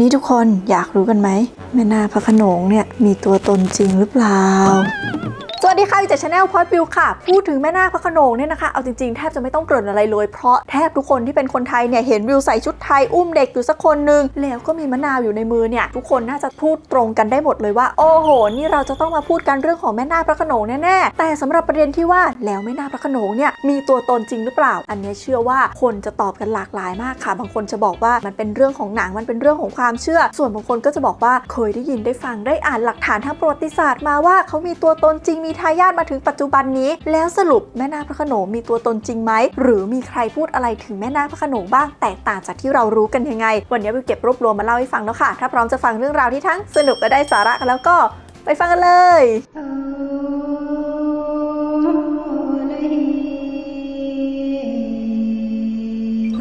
นี่ทุกคนอยากรู้กันไหมแม่นาพระขนงเนี่ยมีตัวตนจริงหรือเปล่า สวัสดีค่ะวิจัยชาแนลพอดบิวค่ะ พูดถึงแม่นาคพระโขนงเนี่ยนะคะ เอาจริงๆ แทบจะไม่ต้องเกริ่นอะไรเลย เพราะแทบทุกคนที่เป็นคนไทยเนี่ย เห็นวิวใส่ชุดไทย อุ้มเด็กอยู่สักคนหนึ่งแล้วก็มีมะนาวอยู่ในมือเนี่ย ทุกคนน่าจะพูดตรงกันได้หมดเลยว่า โอ้โห นี่เราจะต้องมาพูดกันเรื่องของแม่นาคพระโขนงแน่ๆ แต่สำหรับประเด็นที่ว่าแล้วแม่นาคพระโขนงเนี่ยมีตัวตนจริงหรือเปล่า อันนี้เชื่อว่าคนจะตอบกันหลากหลายมากค่ะ บางคนจะบอกว่ามันเป็นเรื่องของหนังมันเป็นเรื่องของความเชื่อ ส่วนบางคนก็จะบอกว่าเคยได้ยินได้ฟังได้อ่านหลักฐานทางประวัติศาสตร์มาว่าเขามีตัวตนจริงมีทายาทมาถึงปัจจุบันนี้ แล้วสรุปแม่นาคพระโขนงมีตัวตนจริงไหม หรือมีใครพูดอะไรถึงแม่นาคพระโขนงบ้างแตกต่างจากที่เรารู้กันยังไง วันนี้วิวเก็บรวบรวมมาเล่าให้ฟังแล้วค่ะ ถ้าพร้อมจะฟังเรื่องราวที่ทั้งสนุกและได้สาระกันแล้วก็ไปฟังกันเลย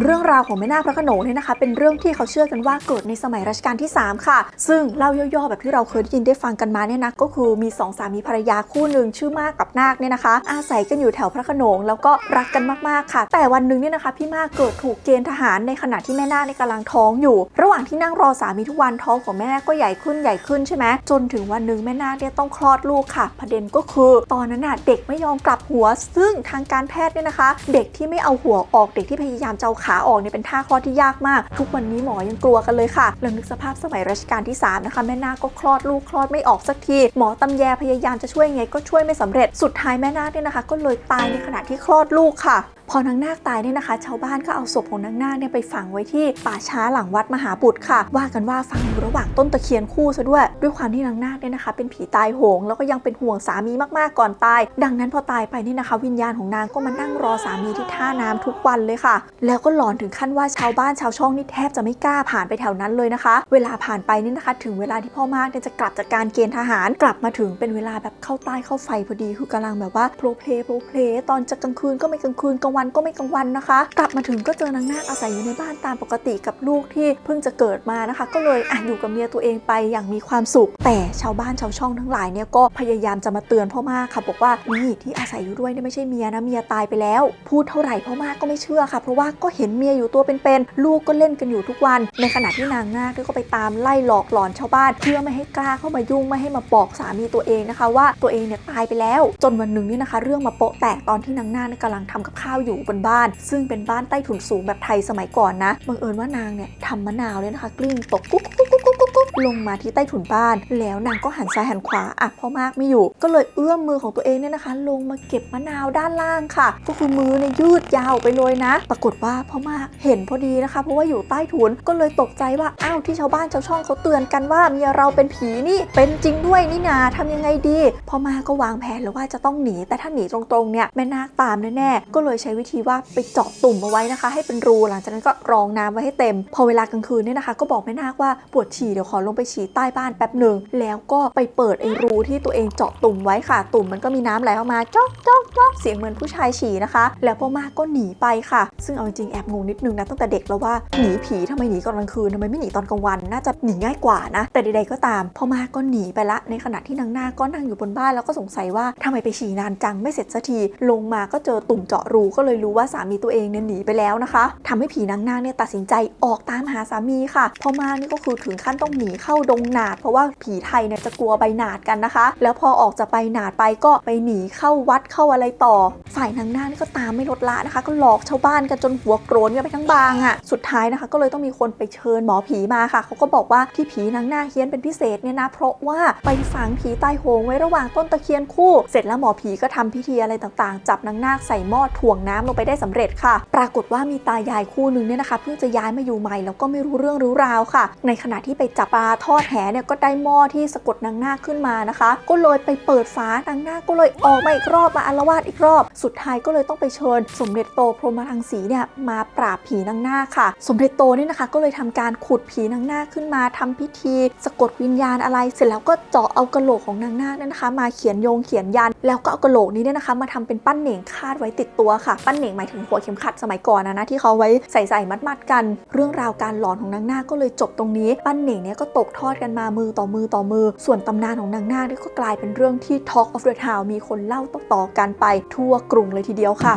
รื่องราวของแม่นาคพระโขนงเนี่ยนะคะ เป็นเรื่องที่เขาเชื่อกันว่าเกิดในสมัยรัชกาลที่ 3 ค่ะ ซึ่งเล่าย่อๆแบบที่เราเคยได้ยินได้ฟังกันมาเนี่ยนะก็คือมีสองสามีภรรยาคู่หนึ่งชื่อมากกับนาคเนี่ยนะคะ อาศัยกันอยู่แถวพระโขนงแล้วก็รักกันมากๆค่ะ แต่วันหนึ่งเนี่ยนะคะ พี่มากเกิดถูกเกณฑ์ทหารในขณะที่แม่นาคในกำลังท้องอยู่ ระหว่างที่นั่งรอสามีทุกวันท้องของแม่นาคก็ใหญ่ขึ้นใหญ่ขึ้นใช่ไหมจนถึงวันหนึ่งแม่นาคเนี่ยต้องคลอดลูกค่ะ ประเด็นก็คือ ตอนนั้นน่ะเด็กไม่ยอมกลับหัว ซึ่งทางการแพทย์เนี่ยนะคะ เด็กที่ไม่เอาหัวออกเด็กที่พยายามจะเอาขาออกเนี่ยเป็นท่าคลอดที่ยากมาก ทุกวันนี้หมอยังกลัวกันเลยค่ะแล้วนึกสภาพสมัยรัชกาลที่ 3 นะคะ แม่นาคก็คลอดลูกคลอดไม่ออกสักที หมอตำแยพยายามจะช่วยไงก็ช่วยไม่สำเร็จ สุดท้ายแม่นาคเนี่ยนะคะ ก็เลยตายในขณะที่คลอดลูกค่ะ พอนางนาคตายเนี่ยนะคะ ชาวบ้านก็เอาศพของนางนาคเนี่ยไปฝังไว้ที่ป่าช้าหลังวัดมหาบุตรค่ะ ว่ากันว่าฝังอยู่ระหว่างต้นตะเคียนคู่ซะด้วย ด้วยความที่นางนาคเนี่ยนะคะ เป็นผีตายโหงแล้วก็ยังเป็นห่วงสามีมากๆก่อนตาย ดังนั้นพอตายไปเนี่ยนะคะ วิญญาณของนางก็มานั่งรอสามีที่ท่าน้ำทุกวันเลยค่ะ แล้วก็หลอนถึงขั้นว่าชาวบ้านชาวช่องนี่แทบจะไม่กล้าผ่านไปแถวนั้นเลยนะคะ เวลาผ่านไปนี่นะคะ ถึงเวลาที่พ่อมากเนี่ยจะกลับจากการเกณฑ์ทหาร กลับมาถึงเป็นเวลาแบบเข้าใต้เข้าไฟพอดีคือกำลังแบบว่าโปรเพลโปรเพลตอนจะกลางคืนก็ไม่กลางคืนกลางวันก็ไม่กลางวันนะคะ กลับมาถึงก็เจอนางนาคอาศัยอยู่ในบ้านตามปกติกับลูกที่เพิ่งจะเกิดมานะคะ ก็เลยอะอยู่กับเมียตัวเองไปอย่างมีความสุข แต่ชาวบ้านชาวช่องทั้งหลายเนี่ยก็พยายามจะมาเตือนพ่อมากค่ะ บอกว่านี่ที่อาศัยอยู่ด้วยเนี่ยไม่ใช่เมียนะเมียตายไปแล้ว พูดเท่าไหร่พ่อมากก็ไม่เชื่อค่ะ เพราะว่าก็เห็นเมียอยู่ตัวเป็นๆลูกก็เล่นกันอยู่ทุกวัน ในขณะที่นางนาคก็ไปตามไล่หลอกหลอนชาวบ้านเพื่อไม่ให้กล้าเข้ามายุ่งไม่ให้มาบอกสามีตัวเองนะคะ ว่าตัวเองเนี่ยตายไปแล้ว จนวันหนึ่งเนี่ยนะคะ เรื่องมาโปะแตกตอนที่นางนาคกำลังทำกับข้าวอยู่บนบ้าน ซึ่งเป็นบ้านใต้ถุนสูงแบบไทยสมัยก่อนนะบังเอิญว่านางเนี่ยทำมะนาวเนี่ยนะคะกลิ้งตกกุ๊กกุ๊กกุ๊กกุ๊กกุ๊กลงมาที่ใต้ถุนบ้าน แล้วนางก็หันซ้ายหันขวาอะพ่อมากไม่อยู่ ก็เลยเอื้อมมือของตัวเองเนี่ยนะคะ ลงมาเก็บมะนาวด้านล่างค่ะ ก็คือมือเนี่ยยืดยาวไปเลยนะ ปรากฏว่าพ่อมากเห็นพอดีนะคะ เพราะว่าอยู่ใต้ถุนก็เลยตกใจว่าอ้าวที่ชาวบ้านชาวช่องเขาเตือนกันว่าเมียเราเป็นผีนี่เป็นจริงด้วยนี่นาทำยังไงดีพ่อมากก็วางแผนแล้วว่าจะต้องหนีแต่ถ้าหนีตรงๆเนี่ยแม่นาคตามแน่ๆก็เลยใช้วิธีว่าไปเจาะตุ่มเอาไว้นะคะ ให้เป็นรูหลังจากนั้นก็รองน้ำไว้ให้เต็ม พอเวลากลางคืนเนี่ยนะคะ ก็บอกแม่นาคว่าปวดฉี่เดี๋ยวขอลงไปฉี่ใต้บ้านแป๊บหนึ่งแล้วก็ไปเปิดไอ้รูที่ตัวเองเจาะตุ่มไว้ค่ะ ตุ่มมันก็มีน้ำไหลออกมาจ๊อกจ๊อกจ๊อกเสียงเหมือนผู้ชายฉี่นะคะ แล้วพ่อมากก็หนีไปค่ะ ซึ่งเอาจริงแอบงงนิดนึงนะตั้งแต่เด็กแล้วว่าหนีผีทำไมหนีตอนกลางคืนทำไมไม่หนีตอนกลางวันน่าจะหนีง่ายกว่านะ แต่ใดๆก็ตามพ่อมากก็หนีไปละในขณะที่นางนาคก็นั่งอยู่บนบ้านแล้วก็สงสัยว่าทำไมไปฉี่นานจังไม่เสร็จสักทีลงมาก็เจอตุ่มเจาะรูก็เลยรู้ว่าสามีตัวเองเนี่ยหนีไปแล้วนะคะทำให้ผีนางนาคเนี่ยตัดสินใจออกตามหาสามีค่ะพอมานี่ก็คือถึงขั้นต้องหนีเข้าดงหนาด เพราะว่าผีไทยเนี่ยจะกลัวใบหนาดกันนะคะ แล้วพอออกจากใบหนาดไปก็ไปหนีเข้าวัดเข้าอะไรต่อ ฝ่ายนางนาคนี่ก็ตามไม่ลดละนะคะ ก็หลอกชาวบ้านกันจนหัวโกรนกันไปทั้งบางอะ่ะสุดท้ายนะคะ ก็เลยต้องมีคนไปเชิญหมอผีมาค่ะเขาก็บอกว่าที่ผีนางนาคเฮี้ยนเป็นพิเศษเนี่ยนะเพราะว่าไปฝังผีใต้โหงไว้ระหว่างต้นตะเคียนคู่ เสร็จแล้วหมอผีก็ทำพิธีอะไรต่างๆ จับนางนาคใส่หม้อถ่วงน้ำลงไปได้สำเร็จค่ะ ปรากฏว่ามีตายายคู่หนึ่งเนี่ยนะคะเพิ่งจะย้ายมาอยู่ใหม่แล้วก็ไม่รู้เรื่องรู้ราวค่ะ ในขณะที่ไปจับปลาทอดแหเนี่ยก็ได้หม้อที่สะกดนางนาคขึ้นมานะคะ ก็เลยไปเปิดฝานางนาคก็เลยออกมาอีกรอบมาอารวาสอีกรอบ สุดท้ายก็เลยต้องไปเชิญ สมเด็จโตพรหมรังสีเนี่ยมาปราบผีนางนาคค่ะ สมเด็จโตเนี่ยนะคะ ก็เลยทำการขุดผีนางนาคขึ้นมาทำพิธี สะกดวิญญาณอะไร เสร็จแล้วก็เจาะเอากระโหลกของนางนาคเนี่ยนะคะ มาเขียนโยงเขียนยัน แล้วก็เอากระโหลกนี้เนี่ยนะคะ มาทำเป็นปั้นเหน่งคาดไว้ติดตัวค่ะปั้นเหน่งหมายถึงหัวเข็มขัดสมัยก่อนนะนะที่เขาไว้ใส่ใส่มัดมัดๆกัน เรื่องราวการหลอนของนางนาคก็เลยจบตรงนี้ ปั้นเหน่งเนี่ยก็ตกทอดกันมามือต่อมือต่อมือ ส่วนตำนานของนางนาคก็กลายเป็นเรื่องที่ Talk of the Town มีคนเล่าต่อๆกันไปทั่วกรุงเลยทีเดียวค่ะ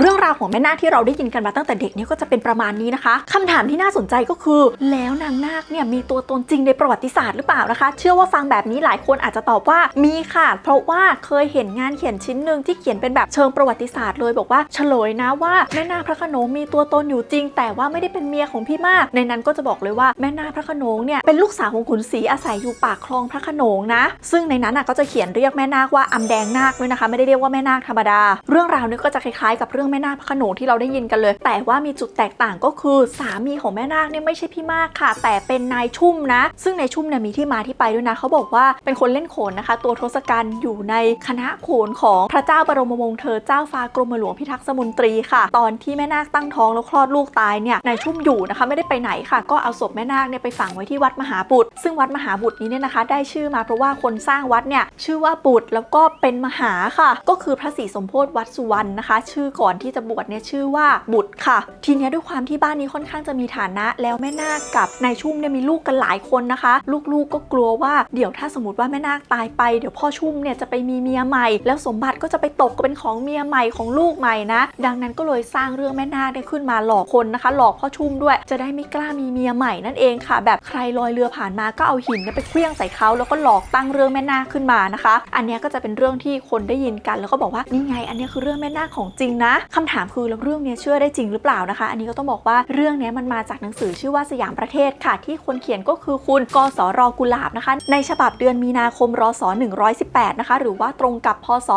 เรื่องราวของแม่นาคที่เราได้ยินกันมาตั้งแต่เด็กเนี่ยก็จะเป็นประมาณนี้นะคะคำถามที่น่าสนใจก็คือ แล้วนางนาคเนี่ยมีตัวตนจริงในประวัติศาสตร์หรือเปล่านะคะ เชื่อว่าฟังแบบนี้หลายคนอาจจะตอบว่ามีค่ะ เพราะว่าเคยเห็นงานเขียนชิ้นหนึ่งที่เขียนเป็นแบบเชิงประวัติศาสตร์เลยบอกว่าเฉลยนะว่าแม่นาคพระโขนงมีตัวตนอยู่จริง แต่ว่าไม่ได้เป็นเมียของพี่มาก ในนั้นก็จะบอกเลยว่าแม่นาคพระโขนงเนี่ยเป็นลูกสาวของขุนศรีอาศัยอยู่ปากคลองพระโขนงนะ ซึ่งในนั้นก็จะเขียนเรียกแม่นาคว่าอำแดงนาคด้วยนะคะ ไม่ได้เรียกว่าแม่นาคธรรมดา เรื่องราวนี้ก็จะคล้ายๆกับเรื่องแม่นาคพระขนงที่เราได้ยินกันเลย แต่ว่ามีจุดแตกต่างก็คือสามีของแม่นาคเนี่ยไม่ใช่พี่มากค่ะ แต่เป็นนายชุ่มนะ ซึ่งนายชุ่มเนี่ยมีที่มาที่ไปด้วยนะเขาบอกว่าเป็นคนเล่นโขนนะคะ ตัวทศกัณฐ์อยู่ในคณะโขนของพระเจ้าบรมวงศ์เธอเจ้าฟ้ากรมหลวงพิทักษ์สมุนตรีค่ะ ตอนที่แม่นาคตั้งท้องแล้วคลอดลูกตายเนี่ยนายชุ่มอยู่นะคะไม่ได้ไปไหนค่ะ ก็เอาศพแม่นาคเนี่ยไปฝังไว้ที่วัดมหาบุตร ซึ่งวัดมหาบุตรนี้เนี่ยนะคะ ได้ชื่อมาเพราะว่าคนสร้างวัดเนี่ยชื่อว่าบุตรแล้วก็เป็นมหาค่ะ ก็คือพระศรีสมโพธิวัดสุวรรณนะคะ ชื่อก่อนที่จะบวชเนี่ยชื่อว่าบุตรค่ะ ทีนี้ด้วยความที่บ้านนี้ค่อนข้างจะมีฐานะ แล้วแม่นาคกับนายชุ่มเนี่ยมีลูกกันหลายคนนะคะ ลูกๆก็กลัวว่าเดี๋ยวถ้าสมมติว่าแม่นาคตายไปเดี๋ยวพ่อชุ่มเนี่ยจะไปมีเมียใหม่ แล้วสมบัติก็จะไปตกเป็นของเมียใหม่ของลูกใหม่นะ ดังนั้นก็เลยสร้างเรื่องแม่นาคได้ขึ้นมาหลอกคนนะคะ หลอกพ่อชุ่มด้วย จะได้ไม่กล้ามีเมียใหม่นั่นเองค่ะ แบบใครลอยเรือผ่านมาก็เอาหินเนี่ยไปเคลี้ยงใส่เขาแล้วก็หลอกตั้งเรื่องแม่นาคขึ้นมานะคะ อันเนี้ยก็จะเป็นเรื่องที่คนได้ยินกัน แล้วก็บอกว่านี่ไง อันนี้คือเรื่องแม่นาคของจริงนะคำถามคือแล้วเรื่องนี้เชื่อได้จริงหรือเปล่านะคะ อันนี้ก็ต้องบอกว่าเรื่องนี้มันมาจากหนังสือชื่อว่าสยามประเทศค่ะ ที่คนเขียนก็คือคุณกสรกุหลาบนะคะ ในฉบับเดือนมีนาคมรศ118นะคะหรือว่าตรงกับพศ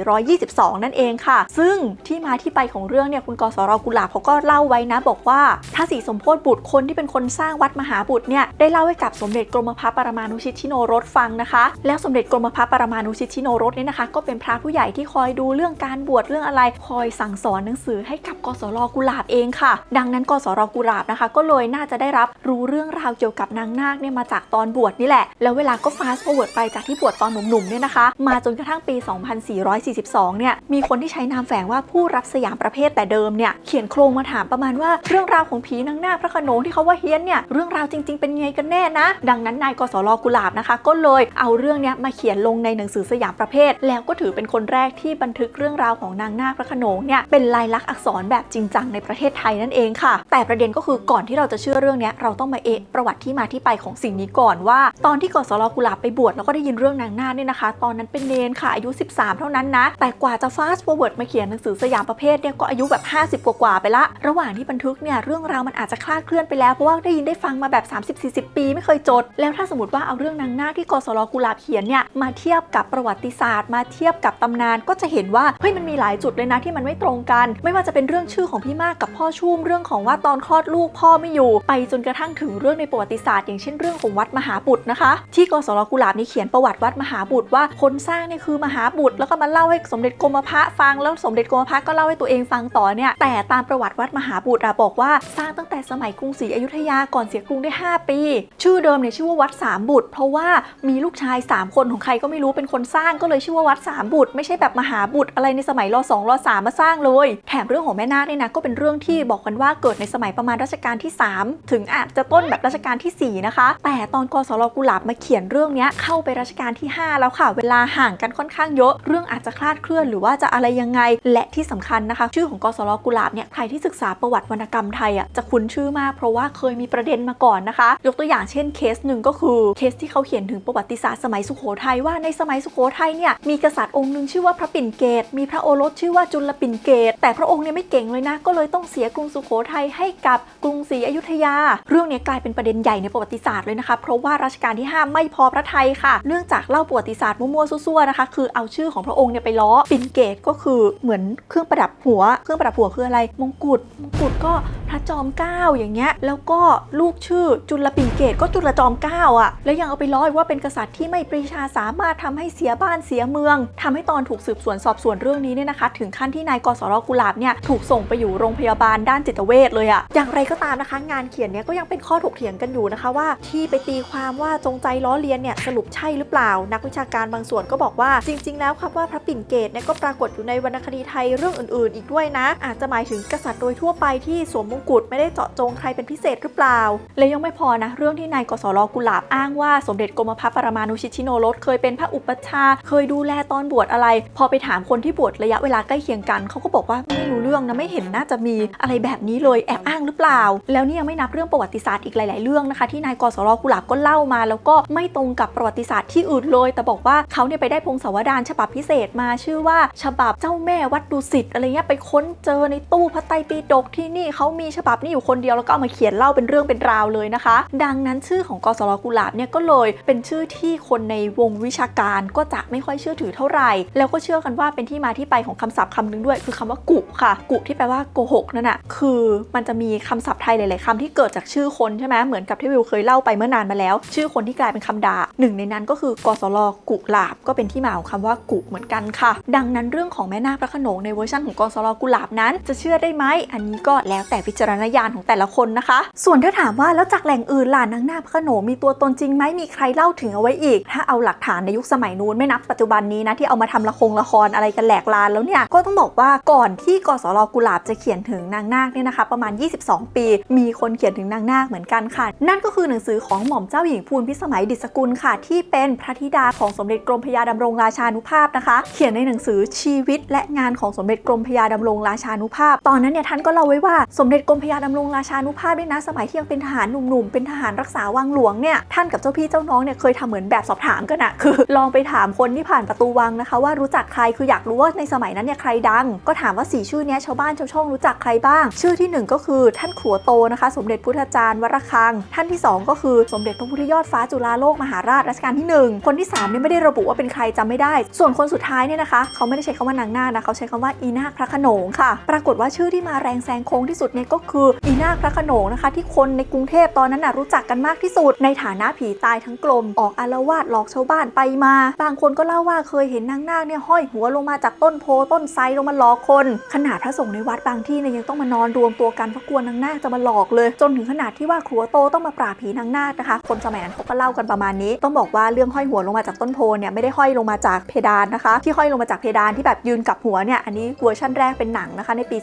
2422 นั่นเองค่ะ ซึ่งที่มาที่ไปของเรื่องเนี่ยคุณกสรกุหลาบเขาก็เล่าไว้นะ บอกว่าพระศรีสมโพธิบุตรคนที่เป็นคนสร้างวัดมหาบุตรเนี่ยได้เล่าให้กับสมเด็จกรมพระปรมานุชิตชิโนรสฟังนะคะ แล้วสมเด็จกรมพระปรมานุชิตชิโนรสเนี่ยนะคะ ก็เป็นพระผู้ใหญ่ที่คอยดูเรื่องการบวชเรื่องอะไรคอยสั่งสอนหนังสือให้กับกสรกุหลาบเองค่ะ ดังนั้นกสรกุหลาบนะคะ ก็เลยน่าจะได้รับรู้เรื่องราวเกี่ยวกับนางนาคเนี่ยมาจากตอนบวชนี่แหละ แล้วเวลาก็ฟาสต์ฟอร์เวิร์ดไปจากที่บวชตอนหนุ่มๆเนี่ยนะคะ มาจนกระทั่งปี 2442 เนี่ย มีคนที่ใช้นามแฝงว่าผู้รับสยามประเภทแต่เดิมเนี่ยเขียนโครงมาถามประมาณว่าเรื่องราวของผีนางนาคพระขนงที่เขาว่าเฮี้ยนเนี่ยเรื่องราวจริง ๆ เป็นไงกันแน่นะ ดังนั้นนายกสรกุหลาบนะคะ ก็เลยเอาเรื่องเนี้ยมาเขียนลงในหนังสือสยามประเภท แล้วก็ถือเป็นคนแรกที่บันทึกเรื่องราวของนางนาคพระขนงเนี่ยเป็นลายลักษณ์อักษรแบบจริงจังในประเทศไทยนั่นเองค่ะ แต่ประเด็นก็คือก่อนที่เราจะเชื่อเรื่องนี้เราต้องมาเอะประวัติที่มาที่ไปของสิ่งนี้ก่อนว่า ตอนที่กสรกุลาบไปบวชแล้วก็ได้ยินเรื่องนางนาคเนี่ยนะคะ ตอนนั้นเป็นเนนค่ะอายุ 13 เท่านั้นนะ แต่กว่าจะ fast forward มาเขียนหนังสือสยามประเภทเนี่ยก็อายุแบบ 50 กว่าๆไปละ ระหว่างที่บันทึกเนี่ยเรื่องราวมันอาจจะคลาดเคลื่อนไปแล้วเพราะว่าได้ยินได้ฟังมาแบบ 30-40 ปีไม่เคยจด แล้วถ้าสมมติว่าเอาเรื่องนางนาคที่กสรกุลาบเขียนเนี่ยมาเทียบกับประวัติศาสตร์ มาเทียบกับตำนานก็จะเห็นว่าเฮ้ย มีหลายจุดเลยนะที่มันไม่ตรงกัน ไม่ว่าจะเป็นเรื่องชื่อของพี่มากกับพ่อชุ่มเรื่องของว่าตอนคลอดลูกพ่อไม่อยู่ ไปจนกระทั่งถึงเรื่องในประวัติศาสตร์อย่างเช่นเรื่องของวัดมหาบุตรนะคะ ที่กสรกุหลาบนี่เขียนประวัติวัดมหาบุตรว่าคนสร้างเนี่ยคือมหาบุตร แล้วก็มาเล่าให้สมเด็จกรมพระฟังแล้วสมเด็จกรมพระก็เล่าให้ตัวเองฟังต่อเนี่ยแต่ตามประวัติวัดมหาบุตรอะบอกว่าสร้างตั้งแต่สมัยกรุงศรีอยุธยาก่อนเสียกรุงได้ 5 ปี ชื่อเดิมเนี่ยชื่อว่าวัดสามบุตร เพราะว่ามีลูกชาย 3 คนของใครก็ไม่รู้เป็นคนสร้างก็เลยชื่อว่าวัดสามบุตร ไม่ใช่แบบมหาบุตรอะไรในสมัยรสองรสามมาสร้างเลย แถมเรื่องของแม่นาคเนี่ยนะก็เป็นเรื่องที่บอกกันว่าเกิดในสมัยประมาณรัชกาลที่ 3 ถึงอาจจะต้นแบบรัชกาลทีสี่ 4 นะคะ แต่ตอนกสรกุหลาบมาเขียนเรื่องนี้เข้าไปรัชกาลที่ 5 แล้วค่ะ เวลาห่างกันค่อนข้างเยอะ เรื่องอาจจะคลาดเคลื่อนหรือว่าจะอะไรยังไง และที่สำคัญนะคะ ชื่อของกสรกุหลาบเนี่ยใครที่ศึกษาประวัติวรรณกรรมไทยอะจะคุ้นชื่อมากเพราะว่าเคยมีประเด็นมาก่อนนะคะ ยกตัวอย่างเช่นเคสหนึ่งก็คือเคสที่เขาเขียนถึงประวัติศาสตร์สมัยสุโขทัยว่าในสมัยสุโขทัยเนี่ยมีกษัตริย์องค์หนึ่งชื่อว่าพระปิ่นเกตมีพระโอรสชื่อว่าจุลปิ่นเกต แต่พระองค์เนี่ยไม่เก่งเลยนะ ก็เลยต้องเสียกรุงสุโขทัยให้กับกรุงศรีอยุธยา เรื่องนี้กลายเป็นประเด็นใหญ่ในประวัติศาสตร์เลยนะคะ เพราะว่ารัชกาลที่ 5 ไม่พอพระไทยค่ะ เนื่องจากเล่าประวัติศาสตร์มั่วๆซั่วๆนะคะ คือเอาชื่อของพระองค์เนี่ยไปล้อ ปิ่นเกตก็คือเหมือนเครื่องประดับหัว เครื่องประดับหัวคืออะไร มงกุฎ มงกุฎก็ ระจอมเกล้าอย่างเงี้ยแล้วก็ลูกชื่อจุลปิ่นเกตก็จุลจอมเกล้าอะแล้วยังเอาไปล้ออีกว่าเป็นกษัตริย์ที่ไม่ปรีชาสามารถทำให้เสียบ้านเสียเมืองทำให้ตอนถูกสืบสวนสอบสวนเรื่องนี้เนี่ยนะคะ ถึงขั้นที่นายกสรกุลาบเนี่ยถูกส่งไปอยู่โรงพยาบาลด้านจิตเวชเลยอะอย่างไรก็ตามนะคะ งานเขียนเนี่ยก็ยังเป็นข้อถกเถียงกันอยู่นะคะว่า ที่ไปตีความว่าจงใจล้อเลียนเนี่ยสรุปใช่หรือเปล่า นักวิชาการบางส่วนก็บอกว่าจริง ๆ แล้วครับว่าพระปิ่นเกตเนี่ยก็ปรากฏอยู่ในวรรณคดีไทยเรื่องอื่น ๆ อีกด้วยนะ อาจจะหมายถึงกษัตริย์โดยทั่วไปที่สวมมงกุฎไม่ได้เจาะจงใครเป็นพิเศษหรือเปล่า และยังไม่พอนะ เรื่องที่นายกสรกุหลาบอ้างว่าสมเด็จกรมพระปรมานุชิตชิโนรสเคยเป็นพระอุปัชฌาย์เคยดูแลตอนบวชอะไร พอไปถามคนที่บวชระยะเวลาใกล้เคียงกันกันเขาก็บอกว่าไม่รู้เรื่องนะไม่เห็นน่าจะมีอะไรแบบนี้เลยแอบอ้างหรือเปล่า แล้วนี่ยังไม่นับเรื่องประวัติศาสตร์อีกหลาย ๆ เรื่องนะคะ ที่นายกสรกุหลาบก็เล่ามา แล้วก็ไม่ตรงกับประวัติศาสตร์ที่อื่นเลย แต่บอกว่าเขาเนี่ยไปได้พงศาวดารฉบับพิเศษมาชื่อว่า ฉบับเจ้าแม่วัดดุสิตอะไรเงี้ยไปค้นเจอในตู้พระไตรปิฎกที่นี่เขามีฉบับนี้อยู่คนเดียวแล้วก็เอามาเขียนเล่าเป็นเรื่องเป็นราวเลยนะคะ ดังนั้นชื่อของกสรกุหลาบเนี่ยก็เลยเป็นชื่อที่คนในวงวิชาการก็จะไม่ค่อยเชื่อถือเท่าไหร่ แล้วก็เชื่อกันว่าเป็นที่มาที่ไปของคำศัพท์คำหนึงด้วย คือคำว่ากุค่ะ กุที่แปลว่าโกหกนั่นน่ะคือมันจะมีคำศัพท์ไทยหลาย ๆคำที่เกิดจากชื่อคนใช่ไหมเหมือนกับที่วิวเคยเล่าไปเมื่อนานมาแล้ว ชื่อคนที่กลายเป็นคำด่าหนึ่งในนั้นก็คือกสรกุหลาบก็เป็นที่มาของคำว่ากุเหมือนกันค่ะ ดังนั้นเรื่องของแม่นาคพระขนงในเวอร์ชันของกสรกุหลาบนั้น จะเชื่อได้ไหมอันนี้ก็แล้วแต่วิจารณญาณของแต่ละคนนะคะ ส่วนถ้าถามว่าแล้วจากแหล่งอื่นล่ะนางนาคพระโขนงมีตัวตนจริงไหมมีใครเล่าถึงเอาไว้อีก ถ้าเอาหลักฐานในยุคสมัยนู้นไม่นับปัจจุบันนี้นะที่เอามาทำละครละครอะไรกันแหลกลานแล้วเนี่ยก็ต้องบอกว่าก่อนที่กสรกุหลาบจะเขียนถึงนางนาคเนี่ยนะคะ ประมาณ 22 ปี มีคนเขียนถึงนางนาคเหมือนกันค่ะ นั่นก็คือหนังสือของหม่อมเจ้าหญิงพูนพิสมัยดิษกุลค่ะ ที่เป็นพระธิดาของสมเด็จกรมพระยาดำรงราชานุภาพนะคะ เขียนในหนังสือชีวิตและงานของสมเด็จกรมพระยาดำรงราชานุภาพ ตอนนั้นเนี่ยท่านก็เล่าไว้ว่าสมเด็จกรมพยาดำรงราชานุภาพด้วยนะสมัยที่ยังเป็นทหารหนุ่มๆเป็นทหารรักษาวังหลวงเนี่ยท่านกับเจ้าพี่เจ้าน้องเนี่ยเคยทำเหมือนแบบสอบถามกันอะคือ ลองไปถามคนที่ผ่านประตูวังนะคะ ว่ารู้จักใครคืออยากรู้ว่าในสมัยนั้นเนี่ยใครดัง ก็ถามว่าสี่ชื่อเนี้ยชาวบ้านชาวช่องรู้จักใครบ้าง ชื่อที่หนึ่งก็คือท่านขัวโตนะคะ สมเด็จพุทธจารย์วรคัง ท่านที่สองก็คือสมเด็จพระพุทธยอดฟ้าจุฬาโลกมหาราชรัชกาลที่หนึ่งคนที่สามเนี่ยไม่ได้ระบุว่าเป็นใครจำไม่ได้ ส่วนคนสุดท้ายเนี่ยนะคะ เขาไม่ได้ใช้คำว่านางนาคนะเขาใช้คำว่าอีนาคพระขนงค่ะ ปรากฏว่าชื่อที่มาแรงแซงโค้งที่สุดเนี่ยก็คืออีนาคพระโขนงนะคะ ที่คนในกรุงเทพตอนนั้นน่ะรู้จักกันมากที่สุด ในฐานะผีตายทั้งกลม ออกอาละวาดหลอกชาวบ้านไปมา บางคนก็เล่าว่าเคยเห็นนางนาคเนี่ยห้อยหัวลงมาจากต้นโพต้นไทรลงมาหลอกคน ขนาดพระสงฆ์ในวัดบางที่เนี่ยยังต้องมานอนรวมตัวกันเพราะกลัวนางนาคจะมาหลอกเลย จนถึงขนาดที่ว่าครัวโตต้องมาปราบผีนางนาคนะคะ คนสมัยนั้นเขาก็เล่ากันประมาณนี้ ต้องบอกว่าเรื่องห้อยหัวลงมาจากต้นโพเนี่ยไม่ได้ห้อยลงมาจากเพดานนะคะ ที่ห้อยลงมาจากเพดานที่แบบยืนกับหัวเนี่ยอันนี้เวอร์ชันแรกเป็นหนังนะคะในปี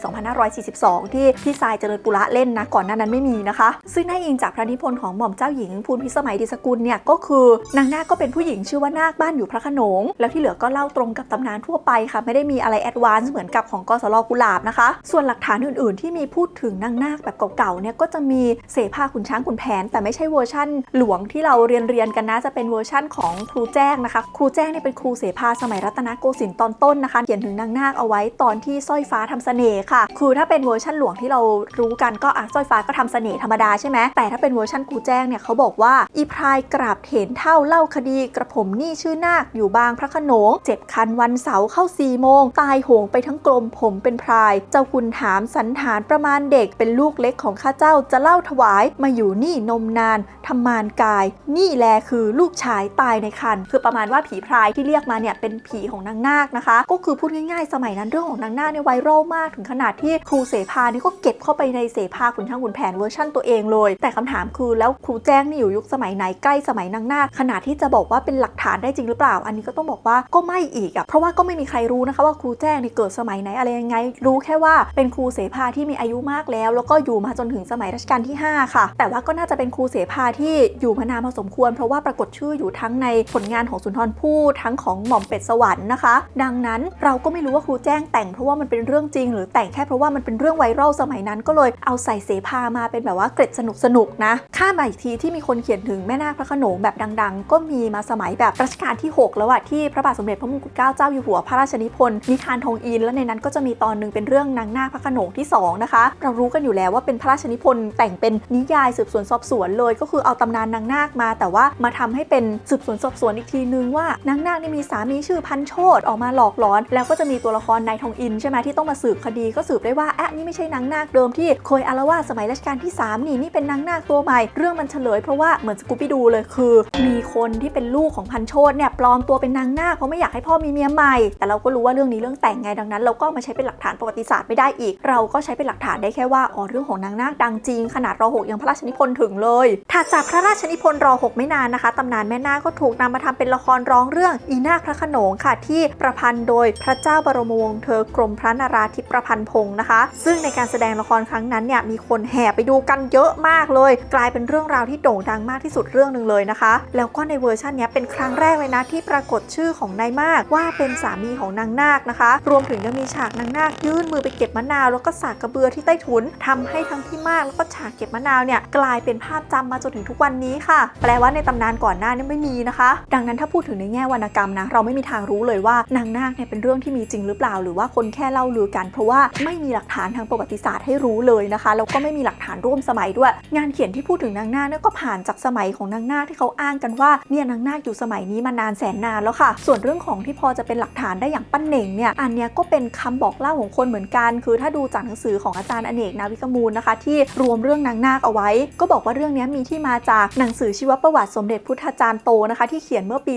2542 ที่พี่ทรายเจริญปุระเล่นนะก่อนหน้านั้นไม่มีนะคะ ซึ่งได้อิงจากพระนิพนธ์ของหม่อมเจ้าหญิงพูนพิสมัยดิสกุลเนี่ยก็คือนางนาคก็เป็นผู้หญิงชื่อว่านาคบ้านอยู่พระขนง แล้วที่เหลือก็เล่าตรงกับตำนานทั่วไปค่ะไม่ได้มีอะไรแอดวานซ์เหมือนกับของกสรกุหลาบนะคะ ส่วนหลักฐานอื่นๆ ที่มีพูดถึงนางนาคแบบเก่าๆเนี่ยก็จะมีเสภาขุนช้างขุนแผน แต่ไม่ใช่เวอร์ชั่น หลวงที่เราเรียนเรียนกันนะจะเป็นเวอร์ชั่นของครูแจ้งนะคะ ครูแจ้งเนี่ยเป็นครูเสภาสมัยรัตนโกสินทร์ตอนต้นนะคะเขียนถึงนางนาคเอาไว้ตอนที่สร้อยฟ้าทำเสน่ห์ค่ะ คือถ้าเป็นเวอร์ชั่นหลวงที่เรารู้กันก็อะสร้อยฟ้าก็ทำเสน่ห์ธรรมดาใช่ไหมแต่ถ้าเป็นเวอร์ชั่นครูแจ้งเนี่ยเขาบอกว่าอีพรายกราบเถนเท่าเล่าคดีกระผมนี่ชื่อนาคอยู่บางพระขนงเจ็บคันวันเสาร์เข้าสี่โมง ตายโหงไปทั้งกลมผมเป็นพราย เจ้าคุณถามสันฐานประมาณเด็กเป็นลูกเล็กของข้าเจ้าจะเล่าถวายมาอยู่นี่นมนานทำมานกาย นี่แลคือลูกชายตายในคัน คือประมาณว่าผีพรายที่เรียกมาเนี่ยเป็นผีของนางนาคนะคะ ก็คือพูดง่ายๆ สมัยนั้นเรื่องของนางนาคเนี่ยไวรัลมากถึงขนาดที่ครูเสภานี่ก็เก็บเข้าไปไปในเสภาขุนช่างขุนแผนเวอร์ชั่นตัวเองเลย แต่คำถามคือแล้วครูแจ้งนี่อยู่ยุคสมัยไหนใกล้สมัยนางนาคขนาดที่จะบอกว่าเป็นหลักฐานได้จริงหรือเปล่า อันนี้ก็ต้องบอกว่าก็ไม่อีกอะเพราะว่าก็ไม่มีใครรู้นะคะว่าครูแจ้งนี่เกิดสมัยไหนอะไรยังไง รู้แค่ว่าเป็นครูเสภาที่มีอายุมากแล้ว แล้วก็อยู่มาจนถึงสมัยรัชกาลที่ 5 ค่ะ แต่ว่าก็น่าจะเป็นครูเสภาที่อยู่มานานพอสมควร เพราะว่าปรากฏชื่ออยู่ทั้งในผลงานของสุนทรภู่ทั้งของหม่อมเป็ดสวรรค์นะคะ ดังนั้นเราก็ไม่รู้ว่าครูแจ้งแต่งเพราะว่ามันเป็นเรื่องจริง หรือแต่งแค่เพราะว่ามันเป็นเรื่องไวรัลสมัยนั้นก็เลยเอาใส่เสภามาเป็นแบบว่าเกร็ดสนุกสนุกๆนะ ข้ามมาอีกทีที่มีคนเขียนถึงแม่นาคพระโขนงแบบดัง ๆ ก็มีมาสมัยแบบรัชกาลที่ 6 แล้วอะที่พระบาทสมเด็จพระมงกุฎเกล้าเจ้าอยู่หัวพระราชนิพนธ์นิทานทองอิน แล้วในนั้นก็จะมีตอนหนึงเป็นเรื่องนางนาคพระโขนงที่สองนะคะ เรารู้กันอยู่แล้วว่าเป็นพระราชนิพนธ์แต่งเป็นนิยายสืบสวนสอบสวนเลย ก็คือเอาตำนานนางนาคมา แต่ว่ามาทำให้เป็นสืบสวนสอบสวนอีกทีนึงว่านางนาคนี่มีสามีชื่อพันโชตออกมาหลอกหลอน แล้วก็จะมีตัวละครนายทองอินใช่ไหมที่ต้องมาสืบคดีก็สืบได้ว่าแอะนี่ไม่ใช่นางนาคเดิมทเคยอาละวาดสมัยรัชกาลที่ 3 นี่นี่เป็นนางนาคตัวใหม่ เรื่องมันเฉลยเพราะว่าเหมือนสกูปปี้ดูเลยคือ มีคนที่เป็นลูกของพันโชตเนี่ยปลอมตัวเป็นนางนาคเพราะไม่อยากให้พ่อมีเมียใหม่ แต่เราก็รู้ว่าเรื่องนี้เรื่องแต่งไงดังนั้น เราก็มาใช้เป็นหลักฐานประวัติศาสตร์ไม่ได้อีก เราก็ใช้เป็นหลักฐานได้แค่ว่าอ๋อเรื่องของนางนาคดังจริง ขนาดรอหกยังพระราชนิพนธ์ถึงเลยถัดจากพระราชนิพนธ์รอหกไม่นานนะคะตำนานแม่นาคก็ถูกนำมาทำเป็นละครร้องเรื่องอีนาคพระขนงค่ะที่ประพันธ์โดยพระเจ้าบรมวงศ์เธอกรมพระนาราธิปประพันธ์พงศ์นะคะ ซึ่งในการแสดงละครครั้งนั้นเนี่ยมีคนแห่ไปดูกันเยอะมากเลย กลายเป็นเรื่องราวที่โด่งดังมากที่สุดเรื่องหนึ่งเลยนะคะ แล้วก็ในเวอร์ชันนี้เป็นครั้งแรกเลยนะที่ปรากฏชื่อของนายมากว่าเป็นสามีของนางนาคนะคะ รวมถึงยังมีฉากนางนาคยื่นมือไปเก็บมะนาวแล้วก็สากกระเบือที่ใต้ถุนทำให้ทั้งพี่มากแล้วก็ฉากเก็บมะนาวเนี่ยกลายเป็นภาพจำมาจนถึงทุกวันนี้ค่ะ แปลว่าในตำนานก่อนหน้านี้ไม่มีนะคะ ดังนั้นถ้าพูดถึงในแง่วรรณกรรมนะเราไม่มีทางรู้เลยว่านางนาคเนี่ยเป็นเรื่องที่มีจริงหรือเปล่า หรือว่าคนแค่เล่าลือกัน เพราะว่าไม่มีหลักฐานทางประวัติศาสตร์ให้รู้เลยนะคะแล้วก็ไม่มีหลักานร่วมสมัยด้วย งานเขียนที่พูดถึงนางนาคเนี่ยก็ผ่านจากสมัยของนางนาคที่เขาอ้างกันว่าเนี่ยนางนาคอยู่สมัยนี้มานานแสนนานแล้วค่ะ ส่วนเรื่องของที่พอจะเป็นหลักฐานได้อย่างปั้นเหน่งเนี่ยอันเนี้ยก็เป็นคำบอกเล่าของคนเหมือนกัน คือถ้าดูจากหนังสือของอาจารย์อเนกนาวิกมูลนะคะ ที่รวมเรื่องนางนาคเอาไว้ ก็บอกว่าเรื่องนี้มีที่มาจากหนังสือชีวประวัติสมเด็จพุทธาจารย์โตนะคะ ที่เขียนเมื่อปี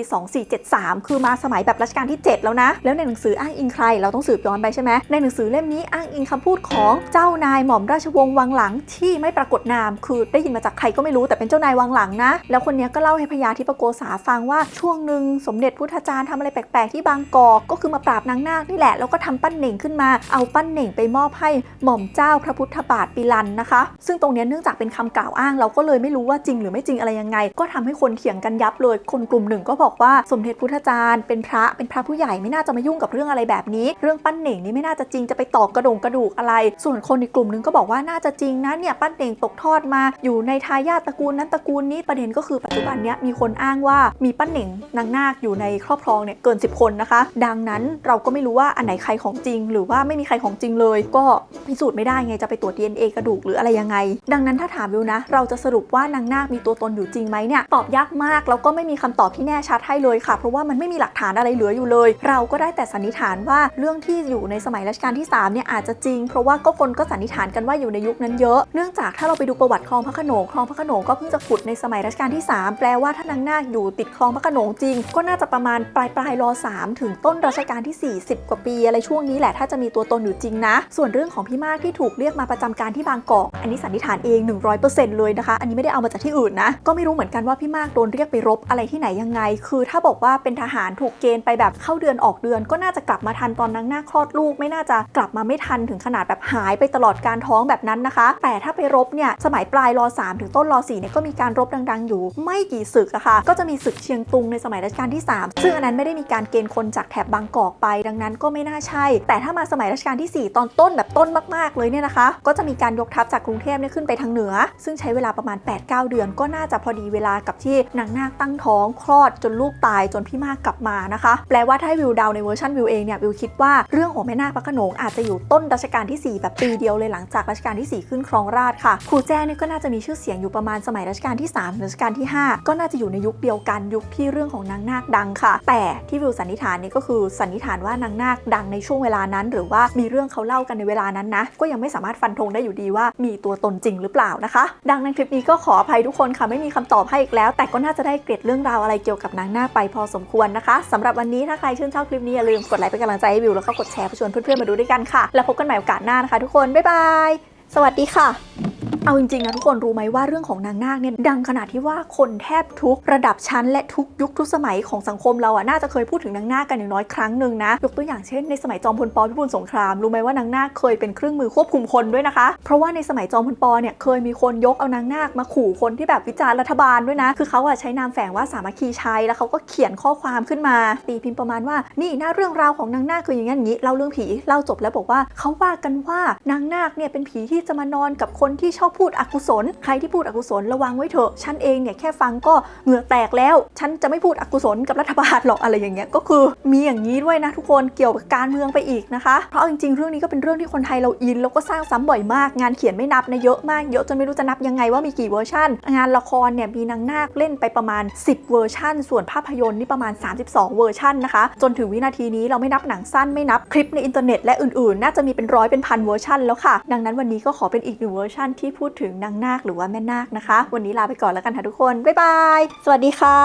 2473 คือมาสมัยแบบรัชกาลที่ 7 แล้วนะ แล้วในหนังสืออ้างอิงใคร เราต้องสืบย้อนไปใช่ไหมในหนังสือเล่มนี้อ้างอิงคำพูดของเจ้านายหม่อมราชวงศ์วังหลังทที่ไม่ปรากฏนาม คือได้ยินมาจากใครก็ไม่รู้แต่เป็นเจ้านายวังหลังนะ แล้วคนนี้ก็เล่าให้พญาธิปโกษาฟังว่าช่วงหนึ่งสมเด็จพุทธจารย์ทำอะไรแปลกๆที่บางกอกก็คือมาปราบนางนาคนี่แหละแล้วก็ทำปั้นเหน่งขึ้นมา เอาปั้นเหน่งไปมอบให้หม่อมเจ้าพระพุทธบาทปิลันนะคะ ซึ่งตรงนี้เนื่องจากเป็นคำกล่าวอ้าง เราก็เลยไม่รู้ว่าจริงหรือไม่จริงอะไรยังไง ก็ทำให้คนเถียงกันยับเลย คนกลุ่มหนึ่งก็บอกว่าสมเด็จพุทธจารย์เป็นพระเป็นพระผู้ใหญ่ไม่น่าจะมายุ่งกับเรื่องอะไรแบบนี้ เรื่องปั้นเหน่งนี่ไม่น่าจะจริงจะไปตอกกระดงกระดูกอะไร ส่วนคนอีกกลุ่มหนึงก็บอกว่าน่าจะจริงนะเนี่ยปั้นเหน่งตกทอดมา อยู่ในทายาทตระกูลนั้นตระกูลนี้ประเด็นก็คือปัจจุบันเนี้ยมีคนอ้างว่ามีปั้นเหน่งนางนาคอยู่ในครอบครองเนี่ยเกิน 10 คนนะคะ ดังนั้นเราก็ไม่รู้ว่าอันไหนใครของจริง หรือว่าไม่มีใครของจริงเลย ก็พิสูจน์ไม่ได้ไงจะไปตรวจ DNA กระดูกหรืออะไรยังไง ดังนั้นถ้าถามวิวนะ เราจะสรุปว่านางนาคมีตัวตนอยู่จริงไหมเนี่ยตอบยากมากแล้วก็ไม่มีคำตอบที่แน่ชัดให้เลยค่ะ เพราะว่ามันไม่มีหลักฐานอะไรเหลืออยู่เลย เราก็ได้แต่สันนิษฐานว่าเรื่องที่อยู่ในสมัยรัชกาลที่3เนี่ยอาจจะจริง เพราะว่าก็คนก็สันนิษฐานกันว่าอยู่ในยุคนั้นเยอะเนื่องจากถ้าเราไปดูประวัติคลองพระขนงคลองพระขนงก็เพิ่งจะขุดในสมัยรัชกาลที่ 3 แปลว่าถ้านางนาคอยู่ติดคลองพระขนงจริง ก็น่าจะประมาณปลายปลายร3ถึงต้นรัชกาลที่ 40 กว่าปีอะไรช่วงนี้แหละถ้าจะมีตัวตนอยู่จริงนะ ส่วนเรื่องของพี่มากที่ถูกเรียกมาประจำการที่บางกอกอันนี้สันนิษฐานเอง 100%เลยนะคะ อันนี้ไม่ได้เอามาจากที่อื่นนะ ก็ไม่รู้เหมือนกันว่าพี่มากโดนเรียกไปรบอะไรที่ไหนยังไง คือถ้าบอกว่าเป็นทหารถูกเกณฑ์ไปแบบเข้าเดือนออกเดือน ก็น่าจะกลับมาทันตอนนางนาคคลอดลูก ไม่น่าจะกลับมาไม่ทันถึงขนาดแบบหายไปตลอดการท้องแบบนั้นนะคะ แต่ถ้าไปรบเนี่ยสมัยปลายรอ3ถึงต้นรอ4เนี่ยก็มีการรบดังๆ อยู่ ไม่กี่ศึกอะค่ะ ก็จะมีศึกเชียงตุงในสมัยรัชกาลที่ 3 ซึ่งอันนั้นไม่ได้มีการเกณฑ์คนจากแถบบางกอกไป ดังนั้นก็ไม่น่าใช่ แต่ถ้ามาสมัยรัชกาลที่ 4 ตอนต้นแบบต้นมากๆเลยเนี่ยนะคะ ก็จะมีการยกทัพจากกรุงเทพเนี่ยขึ้นไปทางเหนือ ซึ่งใช้เวลาประมาณ 8-9 เดือน ก็น่าจะพอดีเวลากับที่นางนาคตั้งท้องคลอดจนลูกตายจนพี่มากกลับมานะคะ แปลว่าถ้าวิวเดาในเวอร์ชันวิวเองเนี่ยวิวคิดว่าเรื่องของแม่นาคพระขนงอาจจะอยู่ต้นรัชกาลที่ 4 แบบปีเดียวเลยหลังจากรัชกาลที่ 4 ขึ้นครองราชย์ค่ะครูแจ้เนี่ยก็น่าจะมีชื่อเสียงอยู่ประมาณสมัยรัชกาลที่3รัชกาลที่ 5 ก็น่าจะอยู่ในยุคเดียวกันยุคที่เรื่องของนางนาคดังค่ะ แต่ที่วิวสันนิษฐานนี่ก็คือสันนิษฐานว่านางนาคดังในช่วงเวลานั้น หรือว่ามีเรื่องเขาเล่ากันในเวลานั้นนะก็ยังไม่สามารถฟันธงได้อยู่ดีว่ามีตัวตนจริงหรือเปล่านะคะ ดังนั้นคลิปนี้ก็ขออภัยทุกคนค่ะไม่มีคำตอบให้อีกแล้ว แต่ก็น่าจะได้เกร็ดเรื่องราวอะไรเกี่ยวกับนางนาคไปพอสมควรนะคะสำหรับวันนี้ถ้าใครชื่นชอบคลิปนี้อย่าลืมกดไลค์เป็นกำลังใจให้วิวแล้วก็กดแชร์ไปชวนเพื่อนๆมาดูด้วยกันค่ะ แล้วพบกันใหม่โอกาสหน้านะคะ ทุกคนบ๊ายบาย สวัสดีค่ะ เอาจริงๆนะทุกคนรู้ไหมว่าเรื่องของนางนาคเนี่ยดังขนาดที่ว่าคนแทบทุกระดับชั้นและทุกยุคทุกสมัยของสังคมเราอะน่าจะเคยพูดถึงนางนาคกันอย่างน้อยครั้งหนึ่งนะยกตัวอย่างเช่นในสมัยจอมพลปพิบูลสงครามรู้ไหมว่านางนาคเคยเป็นเครื่องมือควบคุมคนด้วยนะคะ เพราะว่าในสมัยจอมพลปเนี่ยเคยมีคนยกเอานางนาคมาขู่คนที่แบบวิจารณ์รัฐบาลด้วยนะ คือเขาอะใช้นามแฝงว่าสามัคคีชัยแล้วเขาก็เขียนข้อความขึ้นมา ตีพิมพ์ประมาณว่านี่หน้าเรื่องราวของนางนาคคืออย่างนั้นอย่างนี้เล่าเรื่องผีเล่าจบแล้วบอกว่าเขาว่ากันว่านางนาคเนี่ยเป็นผีที่จะมานอนกับคนที่ชอบพูดอกุศล ใครที่พูดอกุศลระวังไว้เถอะ ฉันเองเนี่ยแค่ฟังก็เหงื่อแตกแล้ว ฉันจะไม่พูดอกุศลกับรัฐบาลหรอกอะไรอย่างเงี้ย ก็คือมีอย่างนี้ด้วยนะทุกคนเกี่ยวกับการเมืองไปอีกนะคะ เพราะจริงๆเรื่องนี้ก็เป็นเรื่องที่คนไทยเราอินแล้วก็สร้างซ้ำบ่อยมาก งานเขียนไม่นับนะเยอะมากเยอะจนไม่รู้จะนับยังไงว่ามีกี่เวอร์ชันงานละครเนี่ยมีนางนาคเล่นไปประมาณ 10 เวอร์ชันส่วนภาพยนตร์นี่ประมาณ 32 เวอร์ชันนะคะ จนถึงวินาทีนี้เราไม่นับหนังสั้นไม่นับคลิปในอินเทอร์เน็ตและอื่นๆ น่าจะมีเป็นร้อยเป็นพันเวอร์ชันแล้วค่ะ ดังนั้นวันนี้ก็ขอเป็นอีกหนึ่งเวอร์ชันที่พูดถึงนางนาคหรือว่าแม่นาคนะคะ วันนี้ลาไปก่อนแล้วกันค่ะทุกคน บ๊ายบาย สวัสดีค่ะ